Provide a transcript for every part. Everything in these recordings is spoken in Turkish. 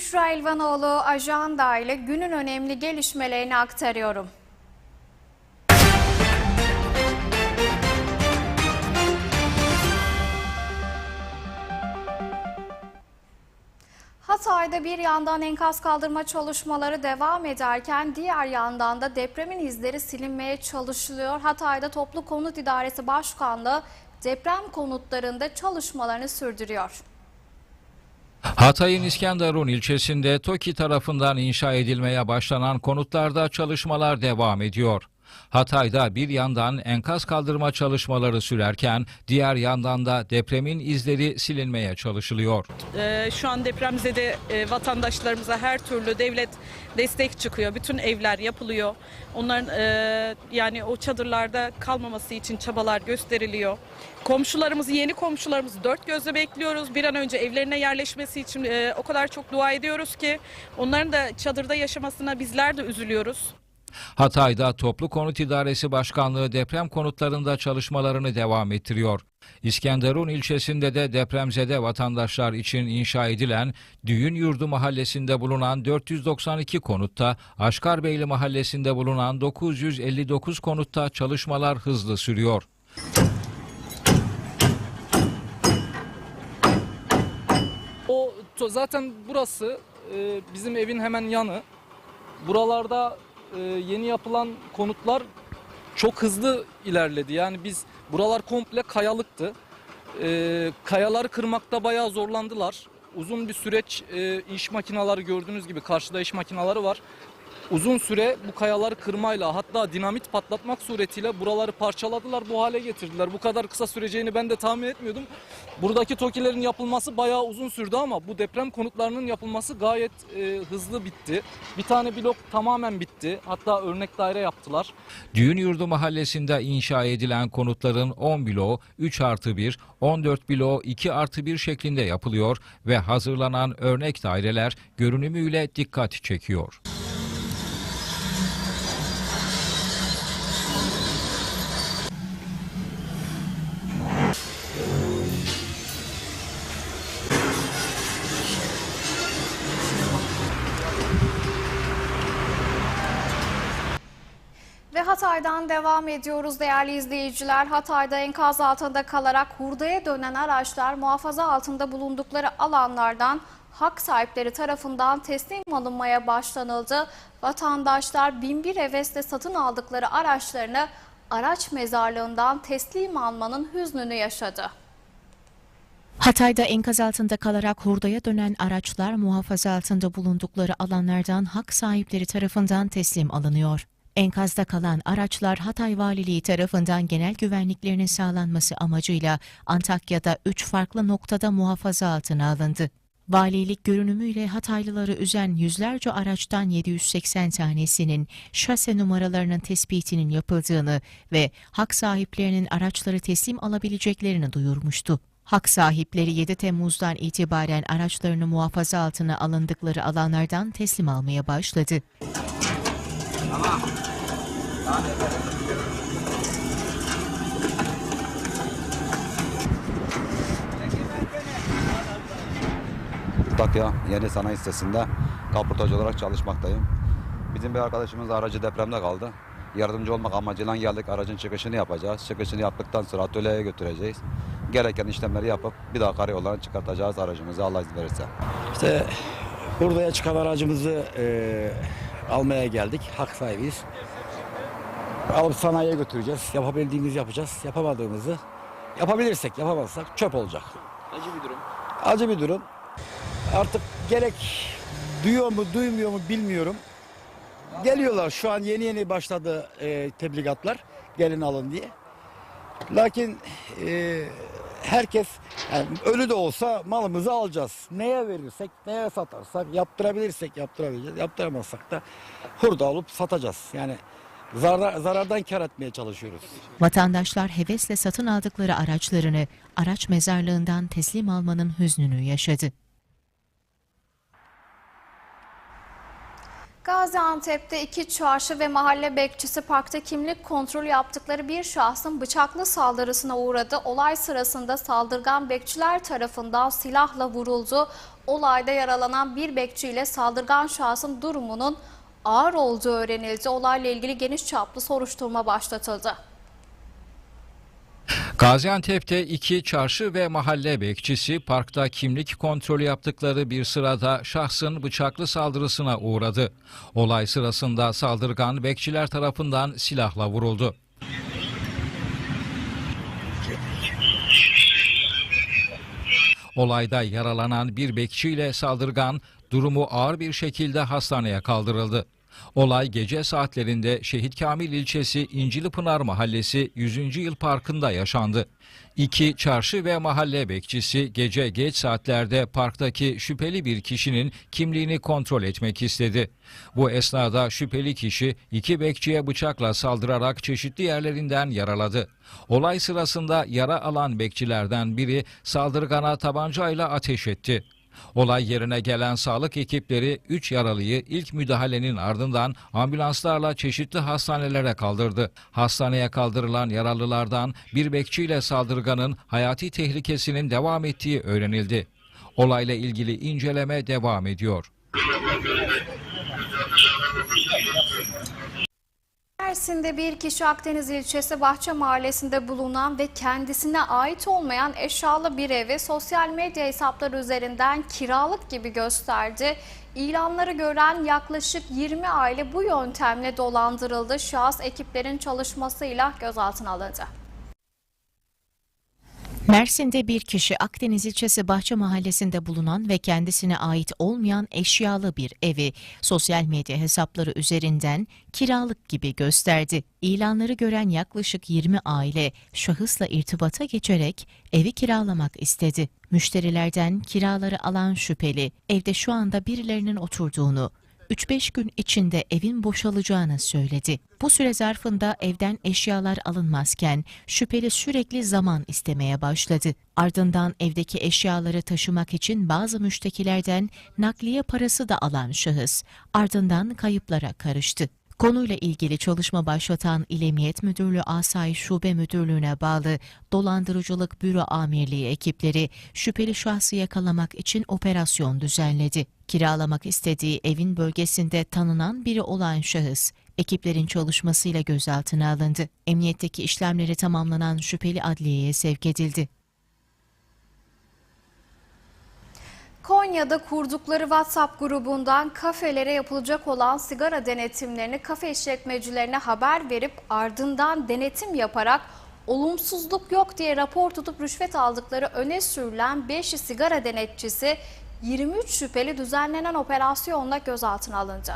Büşra Elvanoğlu ajanda ile günün önemli gelişmelerini aktarıyorum. Hatay'da bir yandan enkaz kaldırma çalışmaları devam ederken diğer yandan da depremin izleri silinmeye çalışılıyor. Hatay'da Toplu Konut İdaresi Başkanlığı deprem konutlarında çalışmalarını sürdürüyor. Hatay'ın İskenderun ilçesinde TOKİ tarafından inşa edilmeye başlanan konutlarda çalışmalar devam ediyor. Hatay'da bir yandan enkaz kaldırma çalışmaları sürerken diğer yandan da depremin izleri silinmeye çalışılıyor. Ee, şu an depremzede e, vatandaşlarımıza her türlü devlet destek çıkıyor. Bütün evler yapılıyor. Onların e, yani o çadırlarda kalmaması için çabalar gösteriliyor. Komşularımızı, yeni komşularımızı dört gözle bekliyoruz. Bir an önce evlerine yerleşmesi için e, o kadar çok dua ediyoruz ki onların da çadırda yaşamasına bizler de üzülüyoruz. Hatay'da Toplu Konut İdaresi Başkanlığı deprem konutlarında çalışmalarını devam ettiriyor. İskenderun ilçesinde de depremzede vatandaşlar için inşa edilen Düğün Yurdu mahallesinde bulunan 492 konutta, Aşkarbeyli mahallesinde bulunan 959 konutta çalışmalar hızlı sürüyor. O zaten burası e, bizim evin hemen yanı. Buralarda e, yeni yapılan konutlar çok hızlı ilerledi. Yani biz buralar komple kayalıktı. E, kayaları kırmakta bayağı zorlandılar. Uzun bir süreç e, iş makineleri gördüğünüz gibi karşıda iş makineleri var. Uzun süre bu kayaları kırmayla hatta dinamit patlatmak suretiyle buraları parçaladılar bu hale getirdiler. Bu kadar kısa süreceğini ben de tahmin etmiyordum. Buradaki TOKİ'lerin yapılması bayağı uzun sürdü ama bu deprem konutlarının yapılması gayet e, hızlı bitti. Bir tane blok tamamen bitti. Hatta örnek daire yaptılar. Düğün Yurdu mahallesinde inşa edilen konutların 10 bloğu 3 artı 1, 14 bloğu 2 artı 1 şeklinde yapılıyor ve hazırlanan örnek daireler görünümüyle dikkat çekiyor. Ve Hatay'dan devam ediyoruz değerli izleyiciler. Hatay'da enkaz altında kalarak hurdaya dönen araçlar muhafaza altında bulundukları alanlardan hak sahipleri tarafından teslim alınmaya başlanıldı. Vatandaşlar binbir hevesle satın aldıkları araçlarını araç mezarlığından teslim almanın hüznünü yaşadı. Hatay'da enkaz altında kalarak hurdaya dönen araçlar muhafaza altında bulundukları alanlardan hak sahipleri tarafından teslim alınıyor. Enkazda kalan araçlar Hatay Valiliği tarafından genel güvenliklerinin sağlanması amacıyla Antakya'da 3 farklı noktada muhafaza altına alındı. Valilik görünümüyle Hataylıları üzen yüzlerce araçtan 780 tanesinin şase numaralarının tespitinin yapıldığını ve hak sahiplerinin araçları teslim alabileceklerini duyurmuştu. Hak sahipleri 7 Temmuz'dan itibaren araçlarını muhafaza altına alındıkları alanlardan teslim almaya başladı. Takya Yeni Sanayi Sitesi'nde kaportacı olarak çalışmaktayım. Bizim bir arkadaşımız aracı depremde kaldı. Yardımcı olmak amacıyla geldik aracın çıkışını yapacağız. Çıkışını yaptıktan sonra atölyeye götüreceğiz. Gereken işlemleri yapıp bir daha karayoldan çıkartacağız aracımızı Allah izin verirse. İşte hurdaya çıkan aracımızı e, almaya geldik. Hak sahibiyiz. Alıp sanayiye götüreceğiz. Yapabildiğimizi yapacağız. Yapamadığımızı yapabilirsek, yapamazsak çöp olacak. Acı bir durum. Acı bir durum. Artık gerek duyuyor mu, duymuyor mu bilmiyorum. Geliyorlar şu an yeni yeni başladı e, tebligatlar. Gelin alın diye. Lakin e, herkes yani ölü de olsa malımızı alacağız. Neye verirsek, neye satarsak, yaptırabilirsek yaptırabileceğiz. Yaptıramazsak da hurda alıp satacağız. Yani zarar, zarardan kar etmeye çalışıyoruz. Vatandaşlar hevesle satın aldıkları araçlarını araç mezarlığından teslim almanın hüznünü yaşadı. Gaziantep'te iki çarşı ve mahalle bekçisi parkta kimlik kontrolü yaptıkları bir şahsın bıçaklı saldırısına uğradı. Olay sırasında saldırgan bekçiler tarafından silahla vuruldu. Olayda yaralanan bir bekçi ile saldırgan şahsın durumunun ağır olduğu öğrenildi. Olayla ilgili geniş çaplı soruşturma başlatıldı. Gaziantep'te iki çarşı ve mahalle bekçisi parkta kimlik kontrolü yaptıkları bir sırada şahsın bıçaklı saldırısına uğradı. Olay sırasında saldırgan bekçiler tarafından silahla vuruldu. Olayda yaralanan bir bekçiyle saldırgan durumu ağır bir şekilde hastaneye kaldırıldı. Olay gece saatlerinde Şehit Kamil ilçesi İncilipınar Mahallesi 100. Yıl Parkı'nda yaşandı. İki çarşı ve mahalle bekçisi gece geç saatlerde parktaki şüpheli bir kişinin kimliğini kontrol etmek istedi. Bu esnada şüpheli kişi iki bekçiye bıçakla saldırarak çeşitli yerlerinden yaraladı. Olay sırasında yara alan bekçilerden biri saldırgana tabancayla ateş etti. Olay yerine gelen sağlık ekipleri 3 yaralıyı ilk müdahalenin ardından ambulanslarla çeşitli hastanelere kaldırdı. Hastaneye kaldırılan yaralılardan bir bekçiyle saldırganın hayati tehlikesinin devam ettiği öğrenildi. Olayla ilgili inceleme devam ediyor. Mersin'de bir kişi Akdeniz ilçesi Bahçe Mahallesi'nde bulunan ve kendisine ait olmayan eşyalı bir evi sosyal medya hesapları üzerinden kiralık gibi gösterdi. İlanları gören yaklaşık 20 aile bu yöntemle dolandırıldı. Şahıs ekiplerin çalışmasıyla gözaltına alındı. Mersin'de bir kişi Akdeniz ilçesi Bahçe Mahallesi'nde bulunan ve kendisine ait olmayan eşyalı bir evi sosyal medya hesapları üzerinden kiralık gibi gösterdi. İlanları gören yaklaşık 20 aile şahısla irtibata geçerek evi kiralamak istedi. Müşterilerden kiraları alan şüpheli evde şu anda birilerinin oturduğunu, 3-5 gün içinde evin boşalacağını söyledi. Bu süre zarfında evden eşyalar alınmazken şüpheli sürekli zaman istemeye başladı. Ardından evdeki eşyaları taşımak için bazı müştekilerden nakliye parası da alan şahıs ardından kayıplara karıştı. Konuyla ilgili çalışma başlatan İl Emniyet Müdürlüğü Asayiş Şube Müdürlüğü'ne bağlı Dolandırıcılık Büro Amirliği ekipleri şüpheli şahsı yakalamak için operasyon düzenledi. Kiralamak istediği evin bölgesinde tanınan biri olan şahıs ekiplerin çalışmasıyla gözaltına alındı. Emniyetteki işlemleri tamamlanan şüpheli adliyeye sevk edildi. Konya'da kurdukları WhatsApp grubundan kafelere yapılacak olan sigara denetimlerini kafe işletmecilerine haber verip ardından denetim yaparak olumsuzluk yok diye rapor tutup rüşvet aldıkları öne sürülen 5 sigara denetçisi 23 şüpheli düzenlenen operasyonla gözaltına alındı.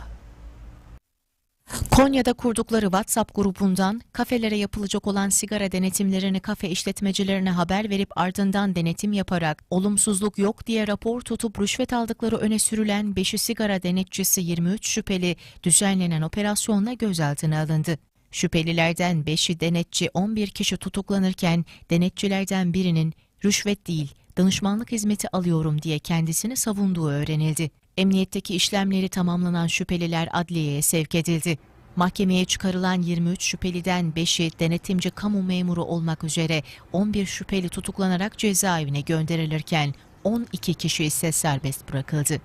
Konya'da kurdukları WhatsApp grubundan kafelere yapılacak olan sigara denetimlerini kafe işletmecilerine haber verip ardından denetim yaparak olumsuzluk yok diye rapor tutup rüşvet aldıkları öne sürülen 5'i sigara denetçisi 23 şüpheli düzenlenen operasyonla gözaltına alındı. Şüphelilerden 5'i denetçi 11 kişi tutuklanırken denetçilerden birinin rüşvet değil danışmanlık hizmeti alıyorum diye kendisini savunduğu öğrenildi. Emniyetteki işlemleri tamamlanan şüpheliler adliyeye sevk edildi. Mahkemeye çıkarılan 23 şüpheliden 5'i denetimci kamu memuru olmak üzere 11 şüpheli tutuklanarak cezaevine gönderilirken 12 kişi ise serbest bırakıldı.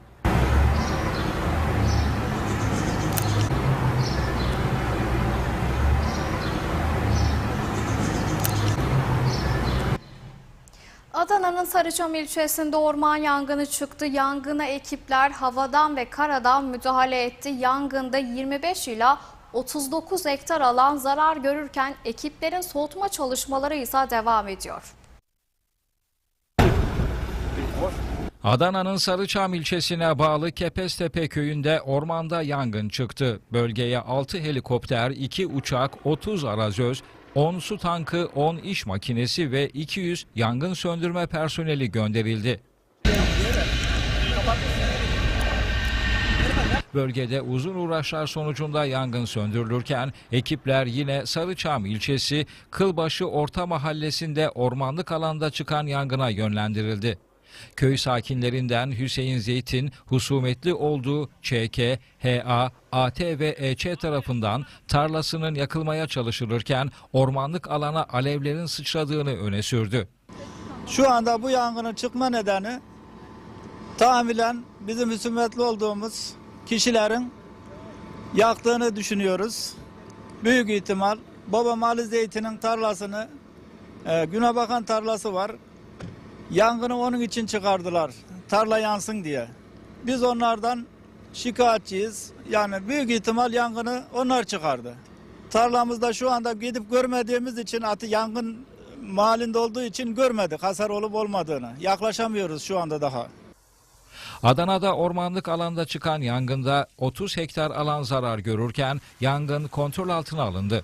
Adana'nın Sarıçam ilçesinde orman yangını çıktı. Yangına ekipler havadan ve karadan müdahale etti. Yangında 25 ila 39 hektar alan zarar görürken ekiplerin soğutma çalışmaları ise devam ediyor. Adana'nın Sarıçam ilçesine bağlı Kepeztepe köyünde ormanda yangın çıktı. Bölgeye 6 helikopter, 2 uçak, 30 arazöz, 10 su tankı, 10 iş makinesi ve 200 yangın söndürme personeli gönderildi. Bölgede uzun uğraşlar sonucunda yangın söndürülürken ekipler yine Sarıçam ilçesi Kılbaşı Orta Mahallesi'nde ormanlık alanda çıkan yangına yönlendirildi. Köy sakinlerinden Hüseyin Zeyt'in husumetli olduğu ÇK, HA, AT ve EÇ tarafından tarlasının yakılmaya çalışılırken ormanlık alana alevlerin sıçradığını öne sürdü. Şu anda bu yangının çıkma nedeni tahmilen bizim husumetli olduğumuz kişilerin yaktığını düşünüyoruz. Büyük ihtimal babam Ali Zeytin'in tarlasını, e, güne bakan tarlası var. Yangını onun için çıkardılar. Tarla yansın diye. Biz onlardan şikayetçiyiz. Yani büyük ihtimal yangını onlar çıkardı. Tarlamızda şu anda gidip görmediğimiz için atı yangın mahallinde olduğu için görmedik hasar olup olmadığını. Yaklaşamıyoruz şu anda daha. Adana'da ormanlık alanda çıkan yangında 30 hektar alan zarar görürken yangın kontrol altına alındı.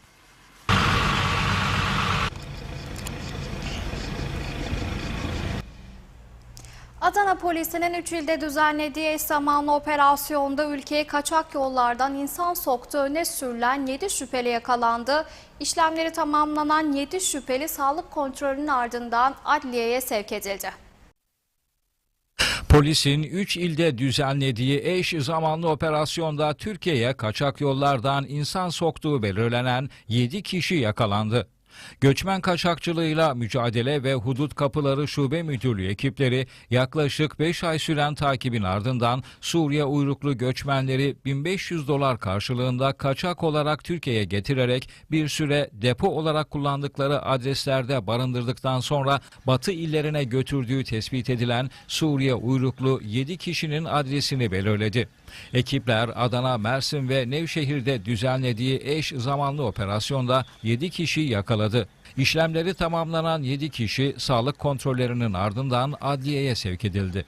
Adana polisinin 3 ilde düzenlediği eş zamanlı operasyonda ülkeye kaçak yollardan insan soktuğu öne sürülen 7 şüpheli yakalandı. İşlemleri tamamlanan 7 şüpheli sağlık kontrolünün ardından adliyeye sevk edildi. Polisin 3 ilde düzenlediği eş zamanlı operasyonda Türkiye'ye kaçak yollardan insan soktuğu belirlenen 7 kişi yakalandı. Göçmen kaçakçılığıyla mücadele ve hudut kapıları şube müdürlüğü ekipleri yaklaşık 5 ay süren takibin ardından Suriye uyruklu göçmenleri 1500 dolar karşılığında kaçak olarak Türkiye'ye getirerek bir süre depo olarak kullandıkları adreslerde barındırdıktan sonra batı illerine götürdüğü tespit edilen Suriye uyruklu 7 kişinin adresini belirledi. Ekipler Adana, Mersin ve Nevşehir'de düzenlediği eş zamanlı operasyonda 7 kişi yakaladı. İşlemleri tamamlanan 7 kişi sağlık kontrollerinin ardından adliyeye sevk edildi.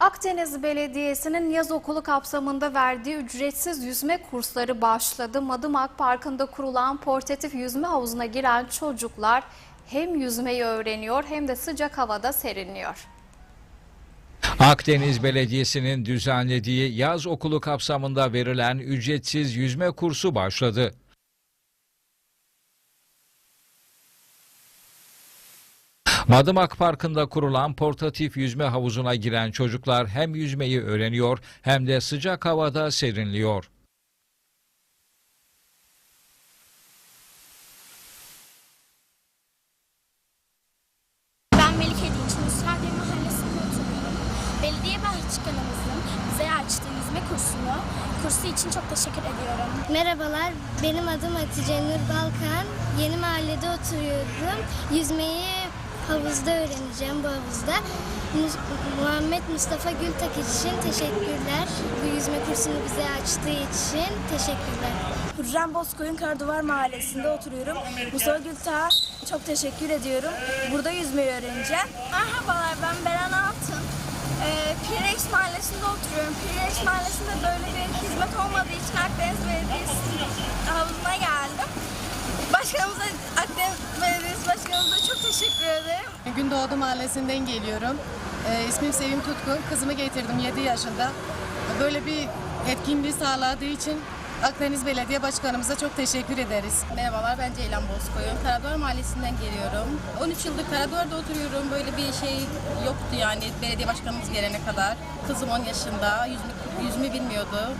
Akdeniz Belediyesi'nin yaz okulu kapsamında verdiği ücretsiz yüzme kursları başladı. Madımak Parkı'nda kurulan portatif yüzme havuzuna giren çocuklar hem yüzmeyi öğreniyor hem de sıcak havada serinliyor. Akdeniz Belediyesi'nin düzenlediği yaz okulu kapsamında verilen ücretsiz yüzme kursu başladı. Madımak Parkı'nda kurulan portatif yüzme havuzuna giren çocuklar hem yüzmeyi öğreniyor hem de sıcak havada serinliyor. Ben Melike Dinç, Nusradiye Mahallesi'nde oturuyorum. Belediye başkanımızın bize açtığı yüzme kursunu, kursu için çok teşekkür ediyorum. Merhabalar, benim adım Hatice Nur Balkan. Yeni mahallede oturuyorum. Yüzmeyi havuzda öğreneceğim bu havuzda. Muhammed Mustafa Gültak için teşekkürler. Bu yüzme kursunu bize açtığı için teşekkürler. Hürrem Bozkoyun Karaduvar Mahallesi'nde oturuyorum. Mustafa Gültağ'a çok teşekkür ediyorum. Burada yüzmeyi öğreneceğim. Merhabalar, ben Beren Altın. Ee, Pirex Mahallesi'nde oturuyorum. Pirex Mahallesi'nde böyle bir hizmet olmadığı için Akdeniz Belediyesi havuzuna geldim. Başkanımıza, Akdeniz Belediyesi Başkanımıza çok teşekkür ederim. Gündoğdu Mahallesi'nden geliyorum. Ee, ismim Sevim Tutkun. Kızımı getirdim 7 yaşında. Böyle bir etkinliği sağladığı için Akdeniz Belediye Başkanımıza çok teşekkür ederiz. Merhabalar ben Ceylan Bozkoyun. Karaduvar Mahallesi'nden geliyorum. 13 yıldır Karaduvar'da oturuyorum. Böyle bir şey yoktu yani belediye başkanımız gelene kadar. Kızım 10 yaşında. Yüzme, yüzme bilmiyordu.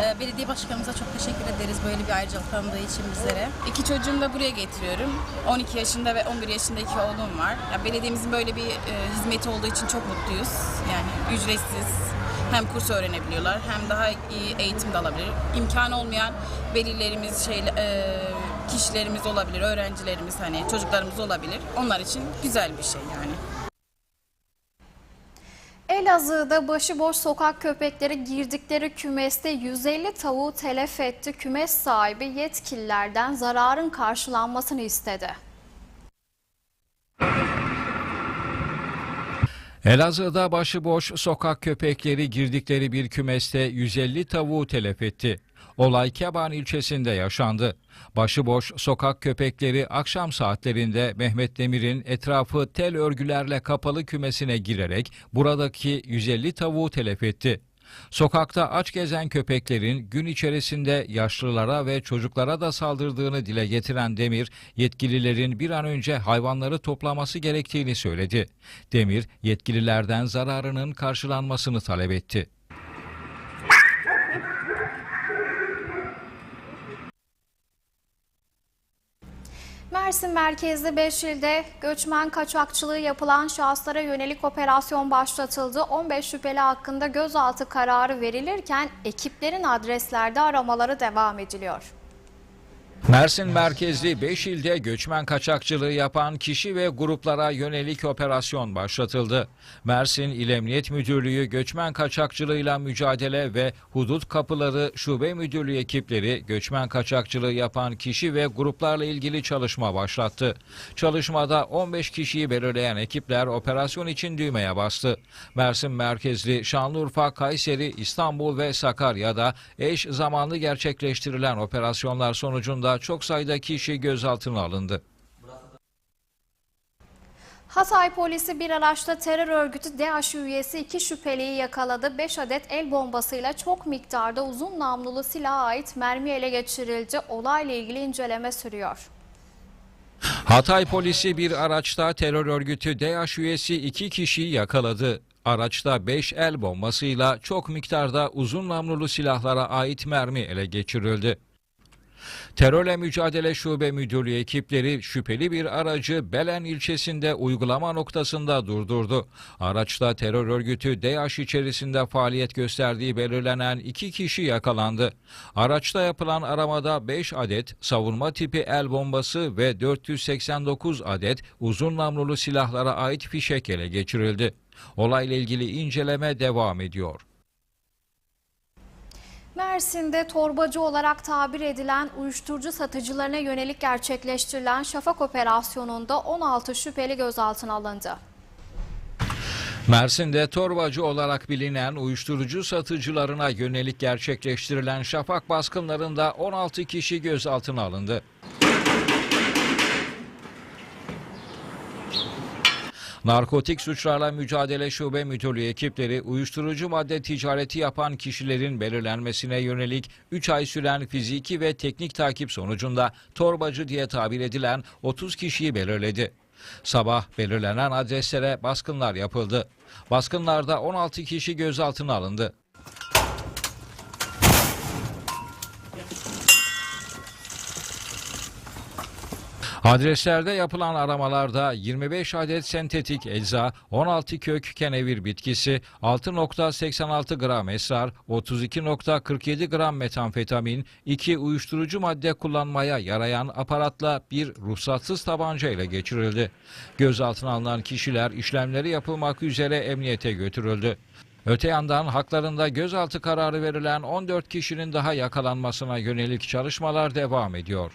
Ee, belediye başkanımıza çok teşekkür ederiz böyle bir ayrıcalık tanıdığı için bizlere. İki çocuğumu da buraya getiriyorum. 12 yaşında ve 11 yaşında iki oğlum var. Ya belediyemizin böyle bir e, hizmeti olduğu için çok mutluyuz. Yani ücretsiz hem kurs öğrenebiliyorlar hem daha iyi eğitim de alabilir. İmkanı olmayan velilerimiz, şey, e, kişilerimiz olabilir, öğrencilerimiz hani çocuklarımız olabilir. Onlar için güzel bir şey yani. Elazığ'da başıboş sokak köpekleri girdikleri kümeste 150 tavuğu telef etti. Kümes sahibi yetkililerden zararın karşılanmasını istedi. Elazığ'da başıboş sokak köpekleri girdikleri bir kümeste 150 tavuğu telef etti. Olay Keban ilçesinde yaşandı. Başıboş sokak köpekleri akşam saatlerinde Mehmet Demir'in etrafı tel örgülerle kapalı kümesine girerek buradaki 150 tavuğu telef etti. Sokakta aç gezen köpeklerin gün içerisinde yaşlılara ve çocuklara da saldırdığını dile getiren Demir, yetkililerin bir an önce hayvanları toplaması gerektiğini söyledi. Demir, yetkililerden zararının karşılanmasını talep etti. Mersin merkezli 5 ilde göçmen kaçakçılığı yapılan şahıslara yönelik operasyon başlatıldı. 15 şüpheli hakkında gözaltı kararı verilirken ekiplerin adreslerde aramaları devam ediliyor. Mersin merkezli 5 ilde göçmen kaçakçılığı yapan kişi ve gruplara yönelik operasyon başlatıldı. Mersin İl Emniyet Müdürlüğü Göçmen Kaçakçılığıyla Mücadele ve Hudut Kapıları Şube Müdürlüğü ekipleri göçmen kaçakçılığı yapan kişi ve gruplarla ilgili çalışma başlattı. Çalışmada 15 kişiyi belirleyen ekipler operasyon için düğmeye bastı. Mersin merkezli Şanlıurfa, Kayseri, İstanbul ve Sakarya'da eş zamanlı gerçekleştirilen operasyonlar sonucunda çok sayıda kişi gözaltına alındı. Hatay polisi bir araçta terör örgütü DAEŞ üyesi iki şüpheliyi yakaladı. 5 adet el bombasıyla çok miktarda uzun namlulu silaha ait mermi ele geçirildi. Olayla ilgili inceleme sürüyor. Hatay polisi bir araçta terör örgütü DAEŞ üyesi iki kişiyi yakaladı. Araçta 5 el bombasıyla çok miktarda uzun namlulu silahlara ait mermi ele geçirildi. Terörle Mücadele Şube Müdürlüğü ekipleri şüpheli bir aracı Belen ilçesinde uygulama noktasında durdurdu. Araçta terör örgütü DAEŞ içerisinde faaliyet gösterdiği belirlenen iki kişi yakalandı. Araçta yapılan aramada 5 adet savunma tipi el bombası ve 489 adet uzun namlulu silahlara ait fişek ele geçirildi. Olayla ilgili inceleme devam ediyor. Mersin'de torbacı olarak tabir edilen uyuşturucu satıcılarına yönelik gerçekleştirilen Şafak operasyonunda 16 şüpheli gözaltına alındı. Mersin'de torbacı olarak bilinen uyuşturucu satıcılarına yönelik gerçekleştirilen şafak baskınlarında 16 kişi gözaltına alındı. Narkotik Suçlarla Mücadele Şube Müdürlüğü ekipleri uyuşturucu madde ticareti yapan kişilerin belirlenmesine yönelik 3 ay süren fiziki ve teknik takip sonucunda torbacı diye tabir edilen 30 kişiyi belirledi. Sabah belirlenen adreslere baskınlar yapıldı. Baskınlarda 16 kişi gözaltına alındı. Adreslerde yapılan aramalarda 25 adet sentetik ecza, 16 kök kenevir bitkisi, 6.86 gram esrar, 32.47 gram metamfetamin, 2 uyuşturucu madde kullanmaya yarayan aparatla bir ruhsatsız tabanca ile geçirildi. Gözaltına alınan kişiler işlemleri yapılmak üzere emniyete götürüldü. Öte yandan haklarında gözaltı kararı verilen 14 kişinin daha yakalanmasına yönelik çalışmalar devam ediyor.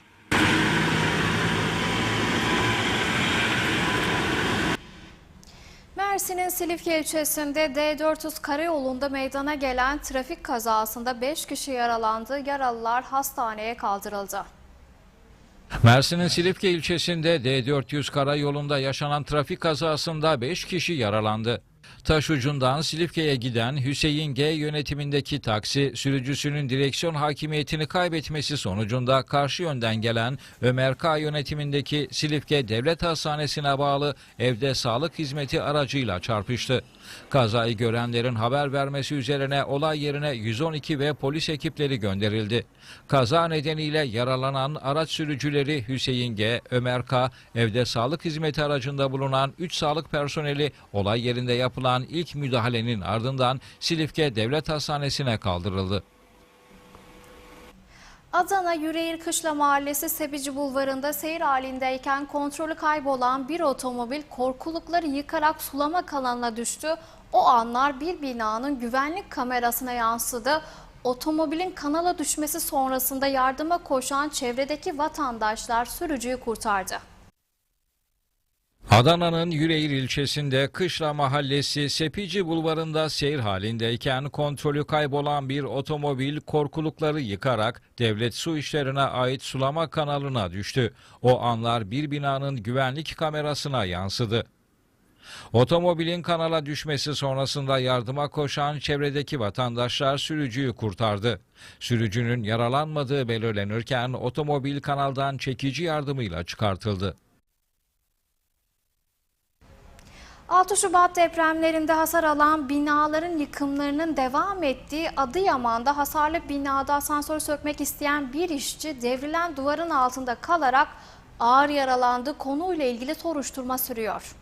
Mersin'in Silifke ilçesinde D400 karayolunda meydana gelen trafik kazasında 5 kişi yaralandı. Yaralılar hastaneye kaldırıldı. Mersin'in Silifke ilçesinde D400 karayolunda yaşanan trafik kazasında 5 kişi yaralandı. Taş ucundan Silifke'ye giden Hüseyin G yönetimindeki taksi sürücüsünün direksiyon hakimiyetini kaybetmesi sonucunda karşı yönden gelen Ömer K yönetimindeki Silifke Devlet Hastanesi'ne bağlı evde sağlık hizmeti aracıyla çarpıştı. Kazayı görenlerin haber vermesi üzerine olay yerine 112 ve polis ekipleri gönderildi. Kaza nedeniyle yaralanan araç sürücüleri Hüseyin G, Ömer K, evde sağlık hizmeti aracında bulunan 3 sağlık personeli olay yerinde yapılan ilk müdahalenin ardından Silifke Devlet Hastanesi'ne kaldırıldı. Adana Yüreğir Kışla Mahallesi Sebici Bulvarı'nda seyir halindeyken kontrolü kaybolan bir otomobil korkulukları yıkarak sulama kanalına düştü. O anlar bir binanın güvenlik kamerasına yansıdı. Otomobilin kanala düşmesi sonrasında yardıma koşan çevredeki vatandaşlar sürücüyü kurtardı. Adana'nın Yüreğir ilçesinde Kışla Mahallesi Sepici Bulvarı'nda seyir halindeyken kontrolü kaybolan bir otomobil korkulukları yıkarak devlet su işlerine ait sulama kanalına düştü. O anlar bir binanın güvenlik kamerasına yansıdı. Otomobilin kanala düşmesi sonrasında yardıma koşan çevredeki vatandaşlar sürücüyü kurtardı. Sürücünün yaralanmadığı belirlenirken otomobil kanaldan çekici yardımıyla çıkartıldı. 6 Şubat depremlerinde hasar alan binaların yıkımlarının devam ettiği Adıyaman'da hasarlı binada asansör sökmek isteyen bir işçi devrilen duvarın altında kalarak ağır yaralandı. Konuyla ilgili soruşturma sürüyor.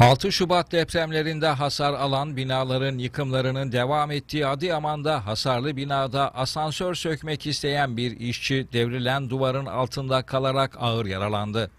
6 Şubat depremlerinde hasar alan binaların yıkımlarının devam ettiği Adıyaman'da hasarlı binada asansör sökmek isteyen bir işçi devrilen duvarın altında kalarak ağır yaralandı.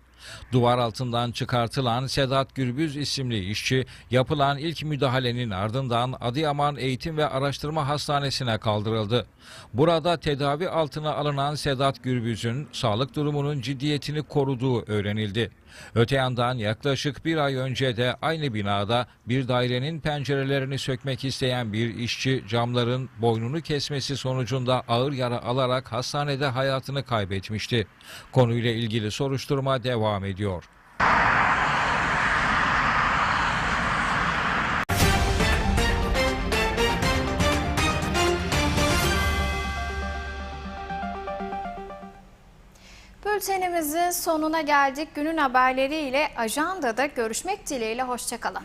Duvar altından çıkartılan Sedat Gürbüz isimli işçi yapılan ilk müdahalenin ardından Adıyaman Eğitim ve Araştırma Hastanesi'ne kaldırıldı. Burada tedavi altına alınan Sedat Gürbüz'ün sağlık durumunun ciddiyetini koruduğu öğrenildi. Öte yandan yaklaşık bir ay önce de aynı binada bir dairenin pencerelerini sökmek isteyen bir işçi camların boynunu kesmesi sonucunda ağır yara alarak hastanede hayatını kaybetmişti. Konuyla ilgili soruşturma devam ediyor. Bültenimizin sonuna geldik. Günün haberleriyle ajandada görüşmek dileğiyle. Hoşçakalın.